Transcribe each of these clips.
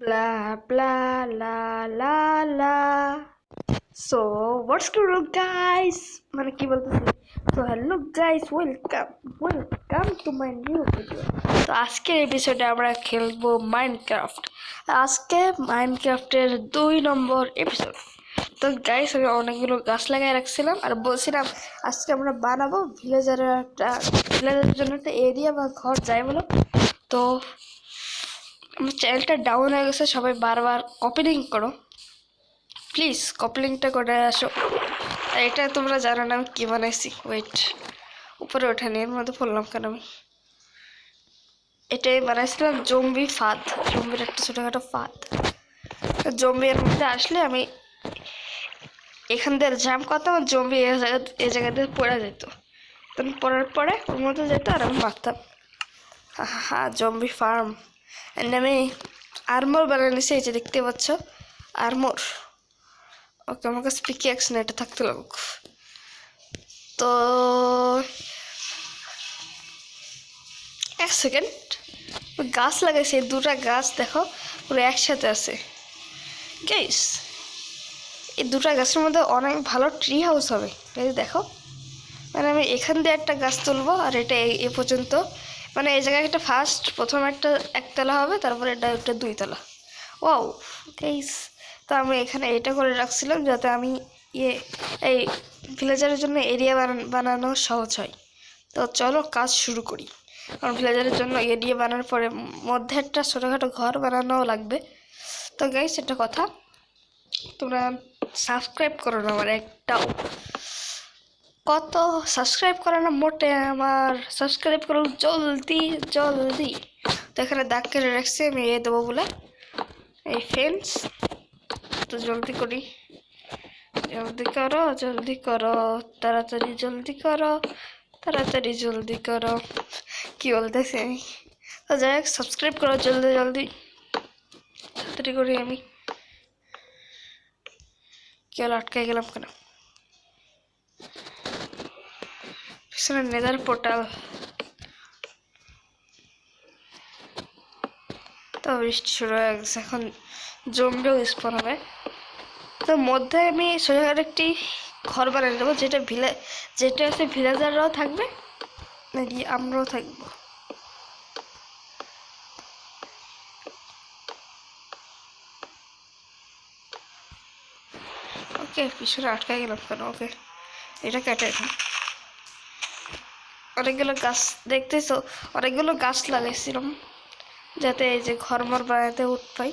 Blah blah la la la. So what's good up, guys? মানে কি বলতেছি? তো hello guys welcome welcome to my new video তো আজকের এপিসোডে আমরা খেলব মাইনক্রাফট আজকে মাইনক্রাফটের দুই নম্বর এপিসোড তো গাইস আমি অনেকগুলো গাছ লাগাই রাখছিলাম আর বলছিলাম আজকে আমরা বানাবো ভিলেজারের একটা ভিলেজারের জন্য একটা এরিয়া বা ঘর যাই বলো। তো আমার চ্যানেলটা ডাউন হয়ে গেছে, সবাই বারবার কপি লিঙ্ক করো। প্লিজ কপি লিঙ্কটা করে আসো। এটা তোমরা জানো না, আমি কী বানাইছি? ওয়েট উপরে ওঠানি এর মধ্যে পড়লাম কেন আমি? এটাই বানাইছিলাম জম্বি ফাঁদ। জম্বির একটা ছোটোখাটো ফাঁদ। জম্বি এর মধ্যে আসলে আমি এখান দিয়ে জাম্প করতাম জম্বি এ জায়গা এই জায়গা দিয়ে পড়ে যেত। তখন পড়ার পরে ওর মধ্যে যেত আর আমি মারতাম। হা জম্বি ফার্ম এন্ড আমি আর্মর বানিয়ে নিছি, এই যে দেখতে পাচ্ছ আর্মর ওকে আমার কাছে পিকি অ্যাকশন এটা থাকতে লাগুক তো, এক সেকেন্ড গাছ লাগাইছে দুটা গাছ দেখো, পুরো একসাথে আছে। গেস এই দুটা গাছের মধ্যে অনেক ভালো ট্রি হাউস হবে। দেখো মানে আমি এখান দিয়ে একটা গাছ তুলবো, আর এটা এ পর্যন্ত। মানে এই জায়গায় একটা ফার্স্ট প্রথম একটা একতলা হবে, তারপরে এটা একটা দুইতলা। ওয়াও গেস তো আমি এখানে এটা করে রাখছিলাম যাতে আমি ইয়ে এই ভিলেজারের জন্য এরিয়া বানানো সহজ হয়। তো চলো কাজ শুরু করি। কারণ ভিলেজারের জন্য এরিয়া বানানোর পরে মধ্যে একটা ছোটোখাটো ঘর বানানোও লাগবে। তো গাইস একটা কথা, তোমরা সাবস্ক্রাইব করো না আমার, একটাও। কত সাবস্ক্রাইব করে না, মোটে আমার সাবস্ক্রাইব করো জলদি জলদি। তো এখানে দাগ কেটে রাখছি, আমি এ দেবো বলে। এই ফ্রেন্ডস তো জলদি করি। জলদি করো জলদি করো, তাড়াতাড়ি জলদি করো, তাড়াতাড়ি জলদি করো। কি বলতেছি আমি? তো যাই হোক সাবস্ক্রাইব করো, জলদি জলদি। তাড়াতাড়ি করি আমি। কি হলো আটকে গেলাম কেন? পিছনে নেদার পোর্টাল তো বৃষ্টি শুরু হয়ে গেছে এখন জম্বিও স্পন হবে তো মধ্যে আমি সোজাঘাট একটি ঘর বানিয়ে দেবো যেটা ভিলে, যেটা হচ্ছে ভিলেজাররাও থাকবে, নাকি আমরাও থাকব? ওকে পিছনে আটকে গেলাম কেন? ওকে এটা কেটে এখন অনেকগুলো গাছ দেখতেছো? অনেকগুলো গাছ লাগাইছিলাম যাতে এই যে ঘর মর বানাতে উঠ পাই।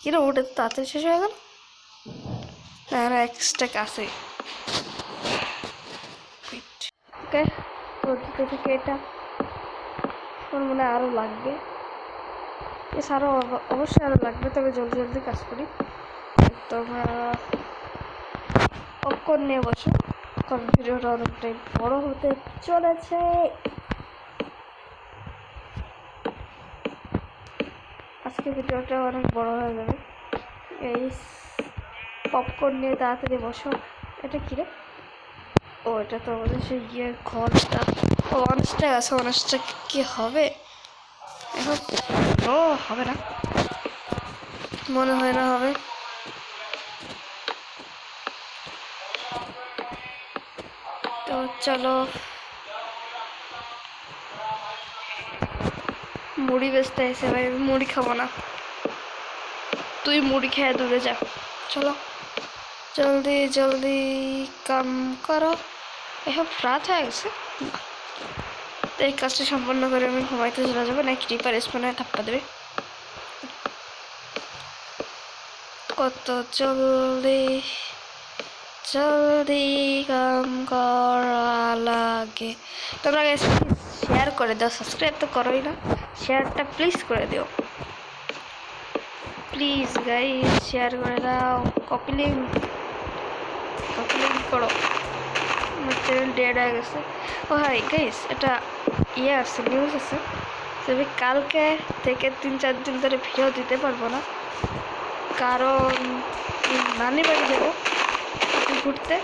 কিরে উঠে তো তাড়াতাড়ি শেষ হয়ে গেল? না এক্সট্রা আছে ওকে থেকে এটা আমার মনে আরও লাগবে। এছাড়াও অবশ্যই আরও লাগবে, তবে জলদি জলদি কাজ করি। তোমরা পপকর্ন নিয়ে বসো। কারণ ভিডিওটা অনেকটাই বড় হতে চলেছে। আজকে ভিডিওটা অনেক বড় হয়ে যাবে। এই পপকর্ন নিয়ে তাড়াতাড়ি বসো। এটা কী রে? ও, এটা তো আমাদের সেই ইয়ে ঘরটা। ও অনেকটা আছে অনেকটা কি হবে? এখন ও, হবে না। মনে হয় না হবে। চলো। মুড়ি বেচতে এসে ভাই, মুড়ি খাব না। তুই মুড়ি খেয়ে দূরে যা। চলো। জলদি জলদি কাম করো। এসব রাত হয়ে গেছে। এই কাজটা সম্পন্ন করে আমি ঘুমাইতে চলে যাব না ক্রিপার স্পনে থাপ্পা দেবে। কত জলদি জলদি কাম করা লাগে তোমরা শেয়ার করে দাও সাবস্ক্রাইব তো করোই না। শেয়ারটা প্লিজ করে দিও। প্লিজ গাইজ শেয়ার করে দাও। কপি লিঙ্ক কপি লিঙ্ক করো। আমার চ্যানেল ডেড হয়ে গেছে। ও হাই গাইস এটা ইয়ে আছে নিউজ আছে। আমি কালকে থেকে তিন চার দিন ধরে ভিডিও দিতে পারব না। কারণ নানি বাড়ি যাব। ঘুরতে।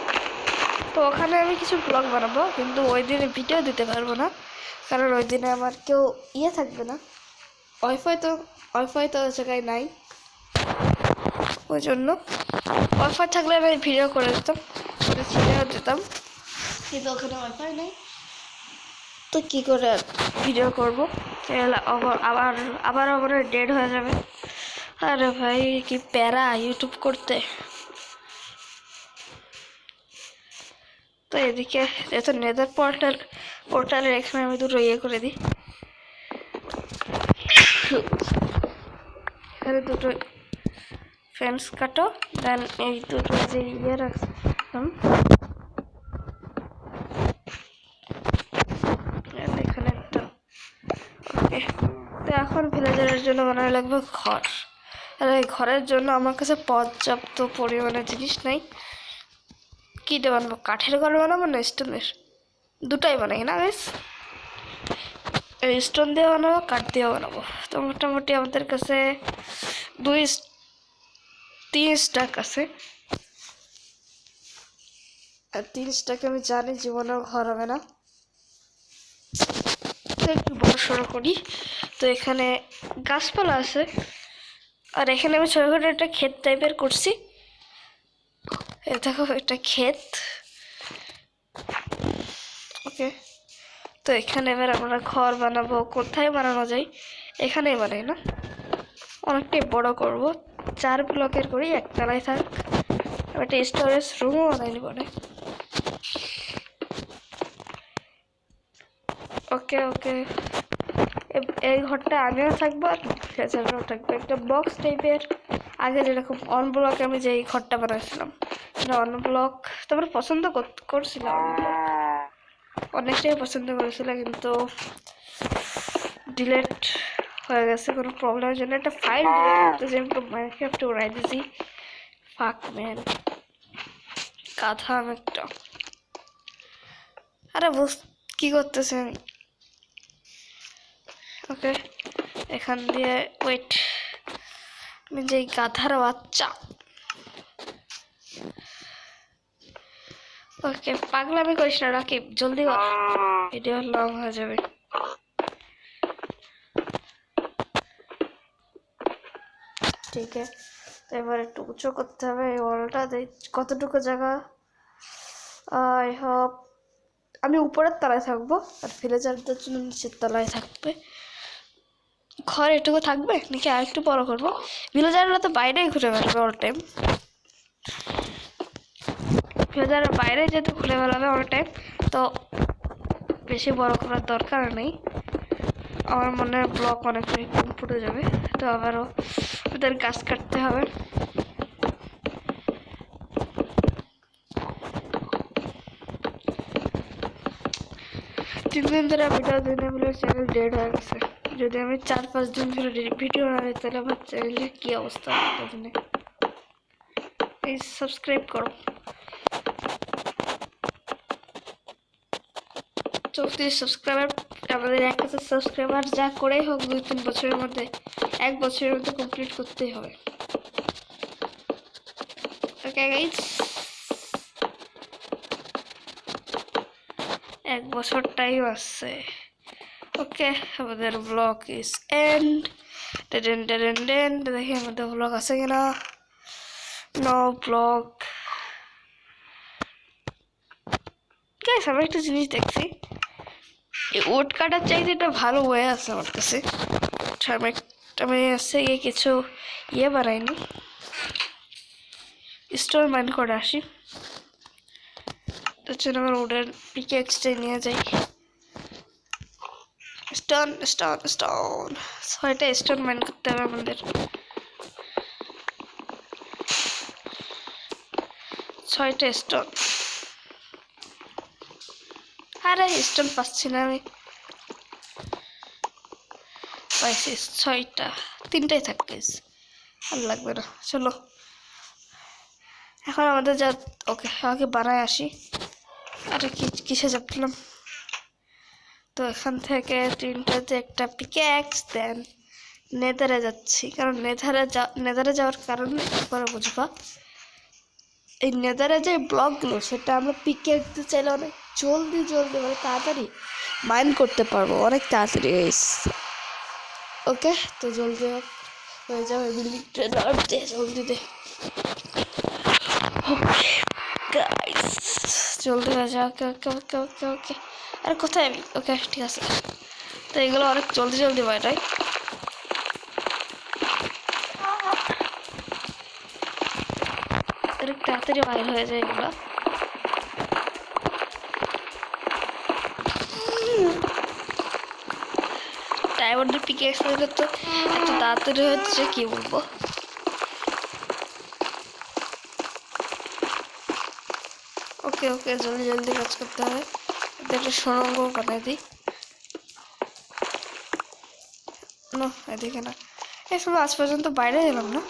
তো ওখানে আমি কিছু ব্লগ বানাবো, কিন্তু ওই দিনে ভিডিও দিতে পারব না, কারণ ওই দিনে আমার কেউ ইয়ে থাকবে না। ওয়াইফাই তো ওয়াইফাই তো জায়গায় নাই। ওই জন্য ওয়াইফাই থাকলে আমি ভিডিও করে দিতাম, করে ছেড়েও দিতাম। কিন্তু ওখানে ওয়াইফাই নেই। তো কী করে ভিডিও করব? তাহলে আবার আবার আবার ডেড হয়ে যাবে। আরে ভাই, কি প্যারা ইউটিউব করতে। তো এদিকে যেহেতু নেদার পোর্টাল পোর্টালের এখানে আমি দুটো ইয়ে করে দিই। এখানে দুটো ফ্রেন্ডস কাটো দেন এই দুটো যে ইয়ে রাখলাম এখানে একটা ওকে তো এখন ভিলেজারের জন্য বানানো লাগবে ঘর। আর এই ঘরের জন্য আমার কাছে পর্যাপ্ত পরিমাণে জিনিস নেই। কীটা বানাবো? কাঠের ঘর বানাবো না স্টোনের দুটাই বানাই না বেশ? স্টোন দিয়ে বানাবো, কাঠ দিয়ে বানাবো। তো মোটামুটি আমাদের কাছে দুই তিন স্টাক আছে। আর তিন স্টাকে আমি জানি জীবনেও ঘর হবে না। তো একটু বড় সড়ো করি। তো এখানে গাছপালা আছে। আর এখানে আমি ছোটোখাটো একটা ক্ষেত টাইপের করছি। দেখো একটা ক্ষেত। ওকে। তো এখানে এবার আমরা ঘর বানাবো। কোথায় বানানো যায়? এখানেই বানাই, না? অনেকটাই বড় করব। চার ব্লকের করি, একতলায় থাক। একটা স্টোরেজ রুমও বানাইনি পরে ওকে ওকে। এই ঘরটা আমিও থাকব আর থাকবে। একটা বক্স টাইপের আগে যেরকম অন ব্লকে আমি যেই ঘরটা বানাইছিলাম অন ব্লক তোমরা পছন্দ কর- করছিলে অনেকটাই পছন্দ করেছিল কিন্তু ডিলেট হয়ে গেছে, কোনো প্রবলেমের জন্য। একটা ফাইল ডিলেট যে মাইনক্রাফটে উড়াই দিয়েছি। ফাক ম্যান কাঁথা আমি একটা। আরে বুঝ কি করতেছে আমি ওকে এখান দিয়ে ওয়েট যে গাধার বাচ্চা। ওকে, পাগলামি করিস না, রাকিব। জলদি কর। ভিডিও লং হয়ে যাবে। ঠিক আছে। এবার একটু উঁচু করতে হবে, এই ওয়ালটা কতটুকু জায়গা? আই হোপ, আমি উপরের তলায় থাকব, আর ভিলেজারদের জন্য নিচের তলায় থাকবে। ঘর এটুকু থাকবে, নাকি আর একটু বড় করব? ভিলেজাররা তো বাইরেই ঘুরে বেড়াবে অল টাইম ভিলেজাররা বাইরে যেহেতু ঘুরে বেড়াবে অল টাইম তো বেশি বড় করার দরকার নেই। আমার মনে হয় ব্লক অনেকটাই ফুটে যাবে, তো আবারও ওদের গাছ কাটতে হবে। তিন দিন ধরে ভিডিও দিনে বলে চ্যানেল ডেড হয়ে গেছে। যদি আমি চার পাঁচ দিন ধরে ভিডিও না তাহলে আমার চ্যানেলের কী অবস্থা? হবে প্লিজ সাবস্ক্রাইব করো। চৌত্রিশ সাবস্ক্রাইবার আমাদের এক হাজার সাবস্ক্রাইবার যা করেই হোক, দুই তিন বছরের মধ্যে, এক বছরের মধ্যে কমপ্লিট করতেই হবে। এক বছর টাইম আসছে ওকে আমাদের ব্লগ ইজ এন্ড ডেন ডেন ডেন দেখি আমাদের ব্লগ আছে কিনা নো ব্লগ গাইস আমি একটা জিনিস দেখছি এই ওট কাটার চাইতে এটা ভালো ওয়ে আছে আমার কাছে আমি আমি হচ্ছে গিয়ে কিছু ইয়ে বানাইনি স্টোর মাইন করে আসি তার জন্য আমার ওডের পিকে এক্সট্রা নিয়ে যাই স্টোন স্টোন স্টোন ছয়টা স্টোন মাইন করতে হবে আমাদের। ছয়টা স্টোন আরে স্টোন পাচ্ছি না আমি। পাইছি ছয়টা তিনটাই থাকবে আর লাগবে না। চলো। এখন আমাদের যা ওকে আগে বানায় আসি। আরে কিসে যাচ্ছিলাম? তো এখান থেকে তিনটাতে একটা পিক্যাক্স দেন নেদারে যাচ্ছি। কারণ নেদারে যা নেদারে যাওয়ার কারণে পরে বুঝবা, এই নেদারে যে ব্লকগুলো সেটা আমরা পিকে দিতে চাইলে অনেক জলদি জলদি মানে তাড়াতাড়ি মাইন্ড করতে পারব। অনেক তাড়াতাড়ি ওকে তো জলদি হয়ে যাবে নামতে জলদি দে। ওকে গাইস জলদি হয়ে যাও ওকে ওকে ওকে ওকে ওকে আর কোথায় আমি? ওকে, ঠিক আছে। তো এগুলো অনেক জলদি জলদি হয় তাই অনেক তাড়াতাড়ি বাইর হয়ে যায় এগুলো। ডায়মন্ডের পিকে এক্সপ্লোর তো, এত তাড়াতাড়ি হচ্ছে, কি বলব? ওকে ওকে, জলদি জলদি কাজ করতে হবে। একটা সুরঙ্গ বানাই দিই। না, এদিকে না। এসব আজ পর্যন্ত বাইরে গেলাম না।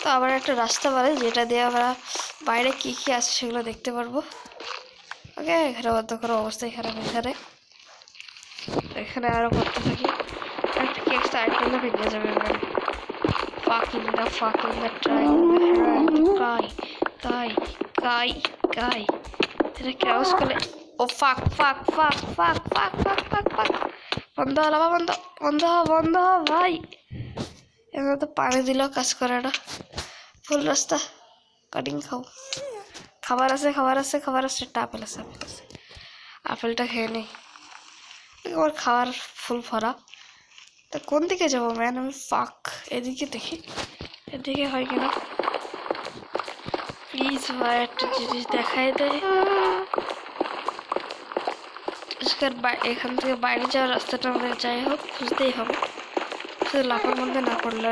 তো আবার একটা রাস্তা বাড়ে, যেটা দিয়ে আমরা বাইরে কি কি আছে সেগুলো দেখতে পারব। ওকে এখানে বদ্ধ করা অবস্থায় খারাপ এখানে। এখানে আরও করতে থাকি? কেক সাইড করলে ভেঙে যাবে এখানে। The fucking the trying the guy guy guy Dai. Será che ho scolato? Oh fuck, fuck, fuck, fuck, fuck, fuck, fuck, fuck. বন্ধলা বা বন্ধ বন্ধ বন্ধ ভাই এমন তো পানি দিল কাজ করাটা ফুল রাস্তা কাটিং খাও খাবার আছে খাবার আছে খাবার আছে একটা আপেল আছে আপেল আছে আপেলটা খেয়ে নেই আমার খাবার ফুল ভরা তা কোন দিকে যাব ম্যান আমি ফাঁক এদিকে দেখি। এদিকে হয় কিনা? প্লিজ ভাই, একটা জিনিস দেখাই দেয় এখান থেকে বাইরে যাওয়ার রাস্তাটা আমাদের যাই হোক, খুঁজতেই হবে। শুধু লাফার মধ্যে না পড়লে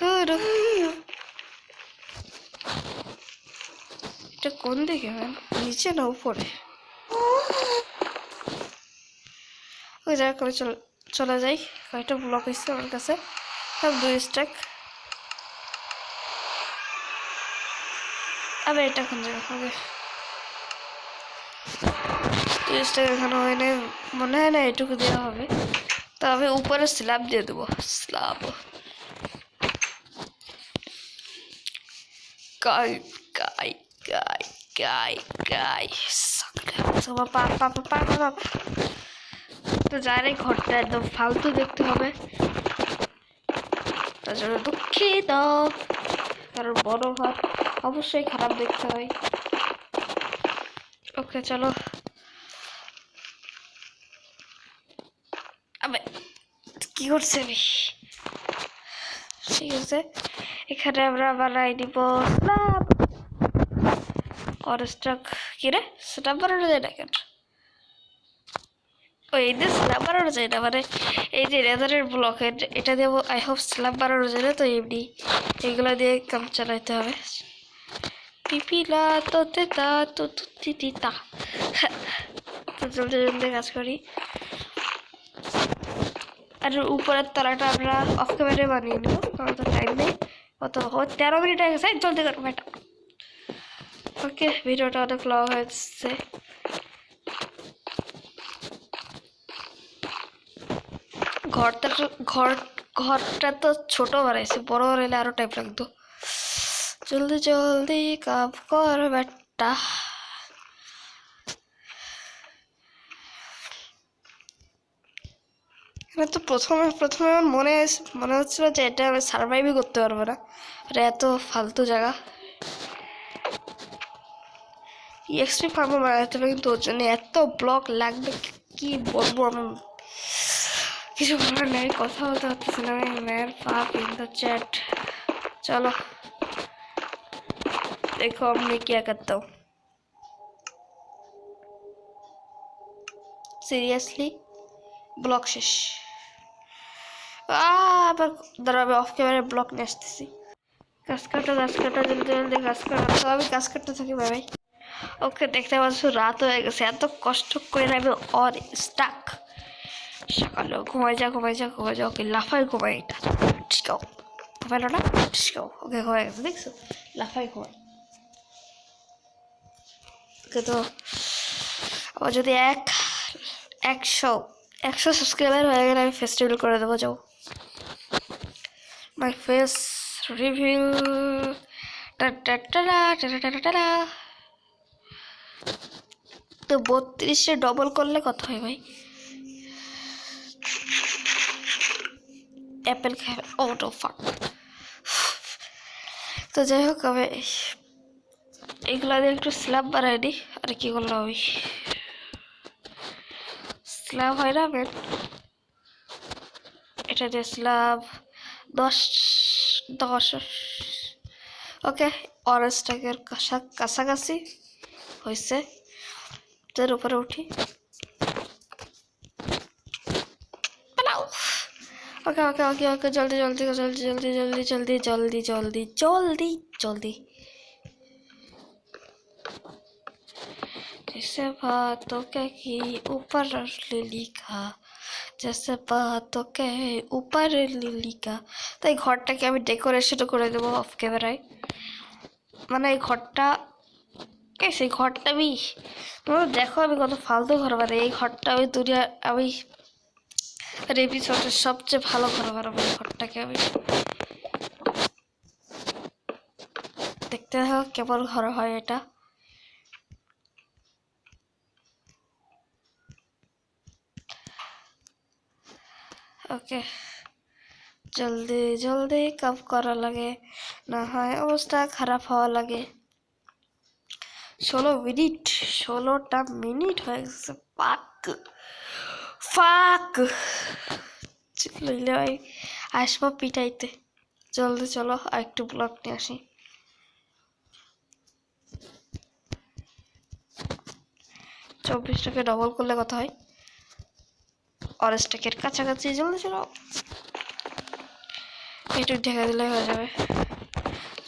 ধুরু। এটা কোন দিকে নিচে না উপরে? ওই জায়গা করে চলে চলে যাই। কয়েকটা ব্লক এসছে আমার কাছে। সব দুই স্ট্যাক আবার এটা কোন জায়গা? হবে স্ট্যাক এখানে হয় না মনে হয় না এটুকু দেওয়া হবে। তবে উপরে স্ল্যাব দিয়ে দেবো স্ল্যাব গাই গাই গাই গাই গাই পা পা পা পা পা তো যার ঘরটা একদম ফালতু দেখতে হবে। তার জন্য দুঃখিত। কারণ বড় ঘর অবশ্যই খারাপ দেখতে হয়। ওকে, চলো। আবে, কি করছে আমি ঠিক আছে এখানে আমরা বানাই দিব স্ল্যাব অরেস্টক, কি রে? স্ল্যাব বানানো যায় না কেন? ও এই দিয়ে স্ল্যাব বানানো যায় না মানে এই যে রেজারের ব্লকের এটা দিয়ে আই হোপ স্ল্যাব বানানো যায় না, তো এমনি। এগুলো দিয়ে কাম চালাইতে হবে। পিপিলা তো তেতা তো তুতি জলদি জলদি কাজ করি। আর উপরের তলাটা আমরা অফ বানিয়ে নেব, কারণ তো টাইম নেই। ও, তেরো মিনিট হয়ে গেছে জলদি করো এটা ওকে ভিডিওটা অনেক লং হয়েছে ঘরটা ঘর ঘরটা তো ছোট বানাইছে, বড় বানাইলে আরও টাইম লাগতো। জলদি জলদি কাপ কর বেটা। এখানে তো প্রথমে প্রথমে আমার মনে মনে হচ্ছিল যে এটা আমি সার্ভাইভই করতে পারব না। এটা এত ফালতু জায়গা। ইএক্সপি ফার্মও বানাতে হবে, কিন্তু ওর জন্য এত ব্লক লাগবে, কি- বলব আমি? কিছু বলার নেই, কথা বলতে পারতেছি না আমি ম্যার পাপ ইন দ্য চ্যাট চলো। देखो अब मैं क्या करता हूँ সিরিয়াসলি ব্লক শেষ আহ, আবার দাঁড়াবে অফ ক্যামেরায় ব্লক নিয়ে আসতেছি গাছ কাটা গাছ কাটা জলদি জলদি গাছ কাটা তো আমি গাছ কাটতে থাকি ভাই ভাই ওকে দেখতে পাচ্ছ রাত হয়ে গেছে এত কষ্ট করে আমি অর স্টাক সকালে ঘুমাই যা ঘুমাই যা ঘুমাই যা ওকে লাফাই ঘুমাই এটা ঠিকাও ঘুমাইলো না ঠিকাও ওকে ঘুমাই গেছে দেখছো লাফাই ঘুমাই আজকে তো আবার যদি এক, একশো একশো সাবস্ক্রাইবার হয়ে গেলে আমি ফেস্টিভ্যাল করে দেবো, যাও। মাই ফেস রিভিউ তো বত্রিশে ডবল করলে কত হয় ভাই? অ্যাপেল খাবে ও ফাক তো যাই হোক, আমি এগুলো দিয়ে একটু স্ল্যাব বানাই দিই আর কি করলাম আমি স্ল্যাব হয় না মেন এটা দিয়ে স্ল্যাব দশ দশ ওকে অরেঞ্জ টাকের কাছা কাছাকাছি হয়েছে তার উপরে উঠি ওকে ওকে ওকে ওকে জলদি জলদি জলদি জলদি জলদি জলদি জলদি জলদি জলদি জলদি जैसे बातों के ही ऊपर लिखा जैसे बातों के ऊपर লিখা তো এই ঘরটাকে আমি ডেকোরেশনও করে দেবো অফ ক্যামেরায় মানে এই ঘরটা কে সেই ঘরটা আমি তোমরা দেখো আমি কত ফালতু ঘর বানাই এই ঘরটা আমি দুনিয়া আমি এপিসোডের সবচেয়ে ভালো ঘর বানাবো এই ঘরটাকে আমি দেখতে দেখো কেমন ঘর হয় এটা ওকে। জলদি জলদি কাপ করা লাগে, না হয় অবস্থা খারাপ হওয়া লাগে। ষোলো মিনিট, ষোলোটা মিনিট হয়ে গেছে। পাক, ফাক। লইলে ভাই, আসব পিটাইতে। জলদি চলো আর একটু ব্লক নিয়ে আসি। চব্বিশটাকে ডবল করলে কত হয়? অরেঞ্জ টাকের কাছাকাছি জলদি চলো। একটু ঢেকে দিলে হয়ে যাবে।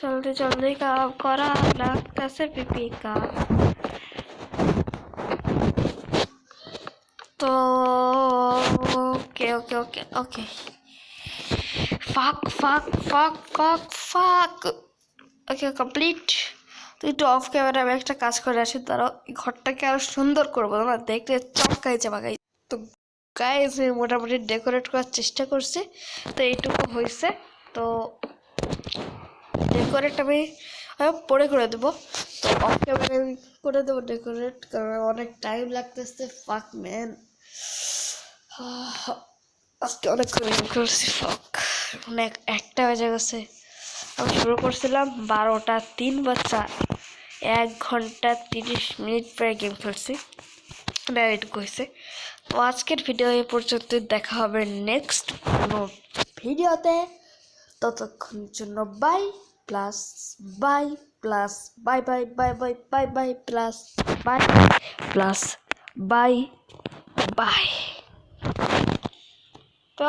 জলদি জলদি কাপ করা লাগতেছে পিপি কাপ তো, ওকে ওকে ওকে ওকে। ফাক ফাক ফাক ফাক ফাক ওকে কমপ্লিট তুই একটু অফ ক্যামেরা আমি একটা কাজ করে আসি তারও ঘরটাকে আরও সুন্দর করব না দেখতে চমকাই চামাকাই গাইজ মোটামুটি ডেকোরেট করার চেষ্টা করছি, তো এইটুকু হয়েছে তো ডেকোরেট আমি আমি পরে করে দেবো। তো অফ ক্যামেরা আমি করে দেবো ডেকোরেট কারণ অনেক টাইম লাগতেছে। ফাক ম্যান আজকে অনেক করে করছি ফাক অনেক একটা বেজে গেছে। আমি শুরু করছিলাম বারোটা তিন বা চার এক ঘণ্টা তিরিশ মিনিট প্রায় গেম খেলছি। এটুকু হয়েছে তো আজকের ভিডিও এ পর্যন্ত দেখা হবে নেক্সট কোনো ভিডিওতে ততক্ষণের জন্য bye plus bye plus bye bye bye bye bye bye plus bye plus bye bye তো